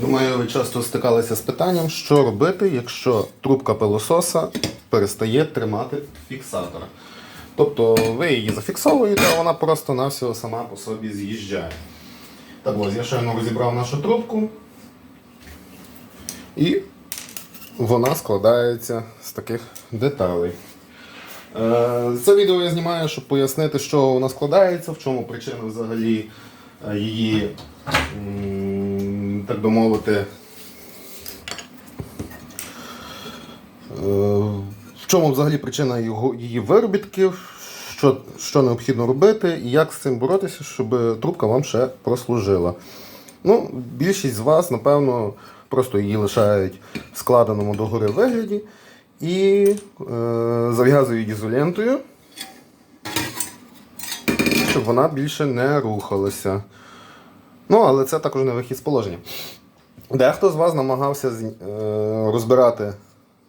Думаю, ви часто стикалися з питанням, що робити, якщо трубка пилососа перестає тримати фіксатор. Тобто ви її зафіксовуєте, а вона просто-навсього сама по собі з'їжджає. Так ось, я щойно розібрав нашу трубку. І вона складається з таких деталей. Е, Це відео я знімаю, щоб пояснити, що вона складається, в чому причина взагалі е, її, так би мовити, е, в чому взагалі причина його, її виробітків, що, що необхідно робити і як з цим боротися, щоб трубка вам ще прослужила. Ну, більшість з вас, напевно, просто її лишають в складеному догори вигляді і е, зав'язують ізолентою, щоб вона більше не рухалася. Ну, але це також не вихід з положення. Дехто з вас намагався е, розбирати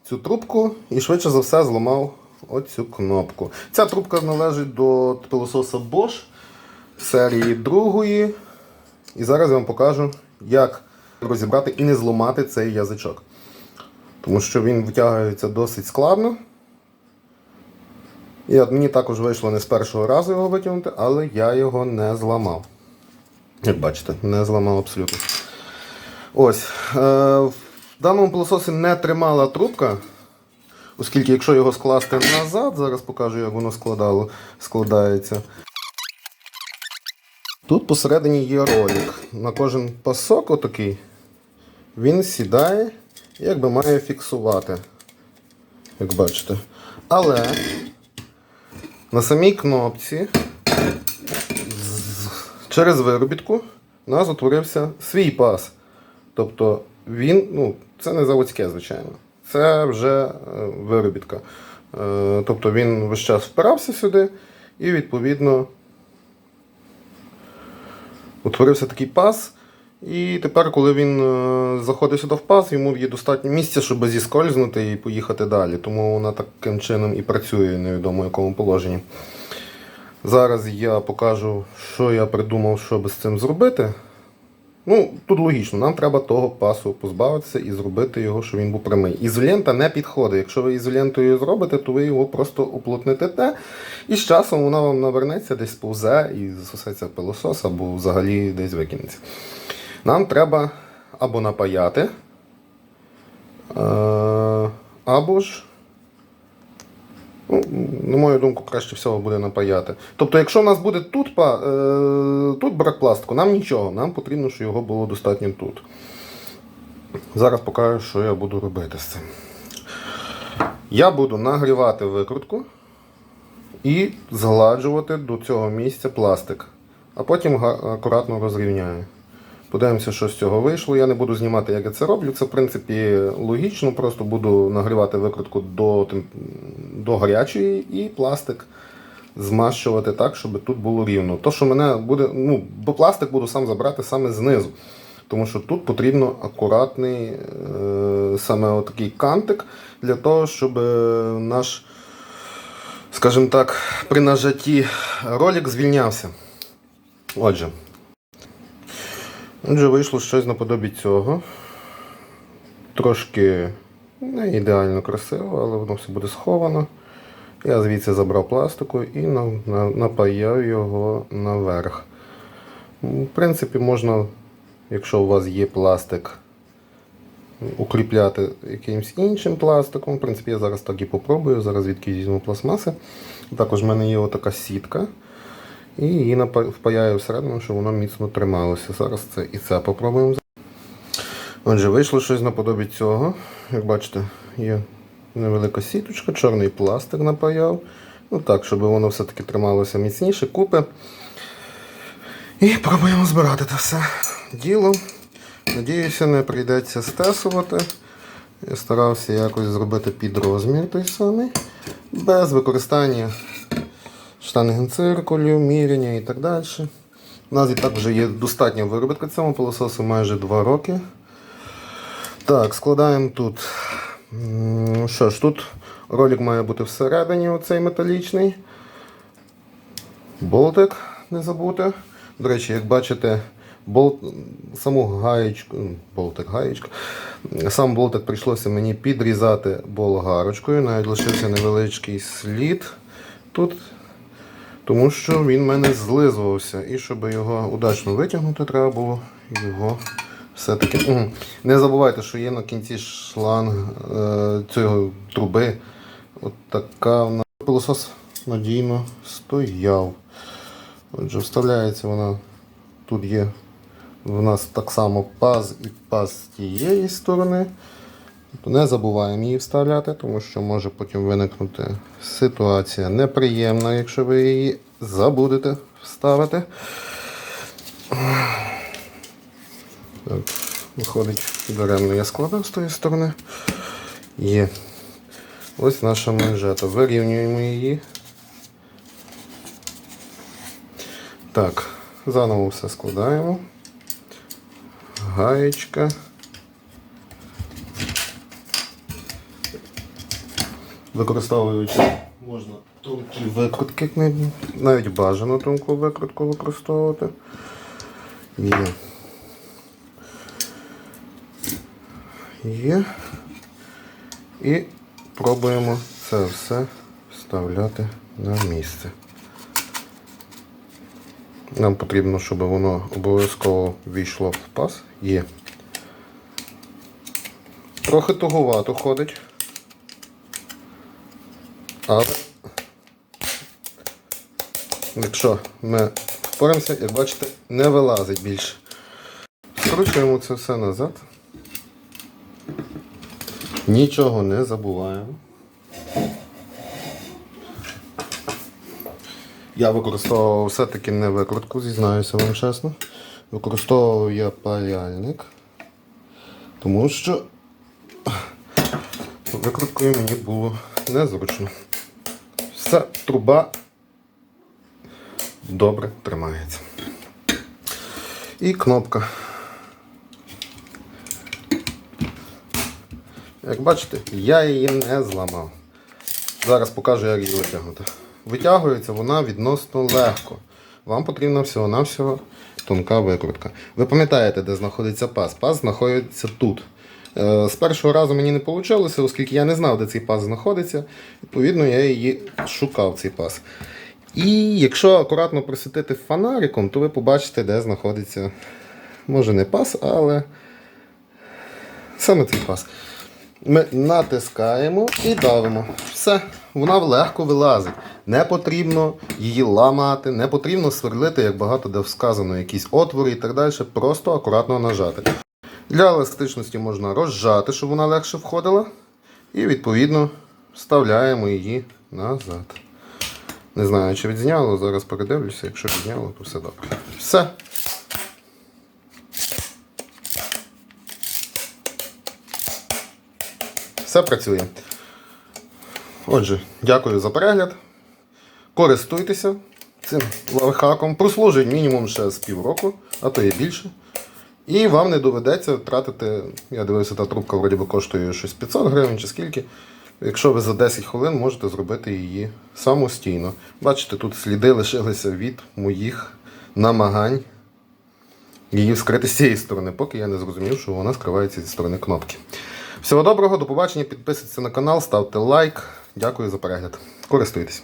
цю трубку і швидше за все зламав оцю кнопку. Ця трубка належить до пилососа Bosch серії другої. І зараз я вам покажу, як розібрати і не зламати цей язичок. Тому що він витягується досить складно. І от мені також вийшло не з першого разу його витягнути, але я його не зламав. Як бачите, не зламав абсолютно. Ось. Е, в даному пилососі не тримала трубка, оскільки якщо його скласти назад, зараз покажу, як воно складало, складається. Тут посередині є ролик. На кожен пасок отакий він сідає і якби має фіксувати. Як бачите. Але на самій кнопці через виробітку у нас утворився свій пас. Тобто він, ну, це не заводське, звичайно. Це вже е, виробітка. Е, Тобто він весь час впирався сюди і відповідно утворився такий пас. І тепер, коли він е, заходить сюди в пас, йому є достатньо місця, щоб зіскользнути і поїхати далі. Тому вона таким чином і працює невідомо в якому положенні. Зараз я покажу, що я придумав, щоб з цим зробити. Ну, тут логічно, нам треба того пасу позбавитися і зробити його, щоб він був прямий. Ізолента не підходить. Якщо ви ізолентою зробите, то ви його просто уплотните, і з часом вона вам навернеться, десь повзе і засосеться пилосос, або взагалі десь викинеться. Нам треба або напаяти, е, або ж, ну, на мою думку, краще всього буде напаяти. Тобто, якщо у нас буде тут, па- е, тут брак пластику, нам нічого, нам потрібно, щоб його було достатньо тут. Зараз покажу, що я буду робити з цим. Я буду нагрівати викрутку і згладжувати до цього місця пластик, а потім акуратно розрівняю. Подивимося, що з цього вийшло. Я не буду знімати, як я це роблю. Це, в принципі, логічно. Просто буду нагрівати викрутку до, до гарячої і пластик змащувати так, щоб тут було рівно. То, що мене буде, ну, бо пластик буду сам забрати саме знизу. Тому що тут потрібно акуратний е, саме отакий кантик для того, щоб е, наш, скажімо так, при нажатті ролик звільнявся. Отже, Отже, вийшло щось наподобі цього. Трошки не ідеально красиво, але воно все буде сховано. Я звідси забрав пластику і на- на- напаяв його наверх. В принципі, можна, якщо у вас є пластик, укріпляти якимось іншим пластиком. В принципі, я зараз так і попробую. Зараз звідки візьму пластмаси. Також в мене є отака сітка. І її впаяю всередину, щоб воно міцно трималося. Зараз це і це попробуємо. Отже, вийшло щось наподобі цього. Як бачите, є невелика сіточка, чорний пластик напаяв. Ну так, щоб воно все-таки трималося міцніше, купи. І пробуємо збирати це все діло. Надіюся, не прийдеться стесувати. Я старався якось зробити під розмір той самий, без використання штангенциркулів, міряння і так далі. У нас і так вже є достатня виробітка цьому пилососу майже 2 роки. Так, складаємо тут. Що ж, тут ролик має бути всередині, оцей металічний. Болтик не забути. До речі, як бачите, болт, саму гаєчку, болтик, гаєчка, сам болтик прийшлося мені підрізати болгарочкою, навіть лишився невеличкий слід тут, тому що він в мене злизувався. І щоб його удачно витягнути, треба було його все-таки. Не забувайте, що є на кінці шланг е, цього труби. От така вона пилосос надійно стояв. Отже, вставляється вона. Тут є в нас так само паз і паз з тієї сторони. Тобто не забуваємо її вставляти, тому що може потім виникнути ситуація неприємна, якщо ви її забудете вставити. Виходить, даремно я складав з тої сторони. Є. Ось наша манжета. Вирівнюємо її. Так, заново все складаємо. Гаєчка. Використовуючи можна тонкі викрутки, навіть бажано тонку викрутку використовувати. Є. Є. І пробуємо це все вставляти на місце. Нам потрібно, щоб воно обов'язково війшло в паз. Є. Трохи туговато ходить. Але якщо ми впораємося, як бачите, не вилазить більше. Скручуємо це все назад. Нічого не забуваємо. Я використовував все-таки не викрутку, зізнаюся вам чесно. Використовував я паяльник, тому що викруткою мені було незручно. Вся труба добре тримається. І кнопка. Як бачите, я її не зламав. Зараз покажу, як її витягнути. Витягується вона відносно легко. Вам потрібна всього-навсього тонка викрутка. Ви пам'ятаєте, де знаходиться паз? Паз знаходиться тут. Е, З першого разу мені не вийшло, оскільки я не знав, де цей паз знаходиться. Відповідно, я її шукав цей паз. І якщо акуратно присвітити фонариком, то ви побачите, де знаходиться, може не паз, але саме цей паз. Ми натискаємо і давимо. Все, вона легко вилазить. Не потрібно її ламати, не потрібно сверлити, як багато де сказано, якісь отвори і так далі. Просто акуратно нажати. Для еластичності можна розжати, щоб вона легше входила. І відповідно вставляємо її назад. Не знаю, чи відзняло, зараз передивлюся. Якщо відзняло, то все добре. Все. Все працює. Отже, дякую за перегляд. Користуйтеся цим лайфхаком. Прослужить мінімум ще з півроку, а то і більше. І вам не доведеться тратити, я дивився, та трубка вроді би коштує щось 500 гривень чи скільки. Якщо ви за 10 хвилин можете зробити її самостійно. Бачите, тут сліди лишилися від моїх намагань її вскрити з цієї сторони, поки я не зрозумів, що вона скривається зі сторони кнопки. Всього доброго, до побачення, підписуйтесь на канал, ставте лайк. Дякую за перегляд. Користуйтесь.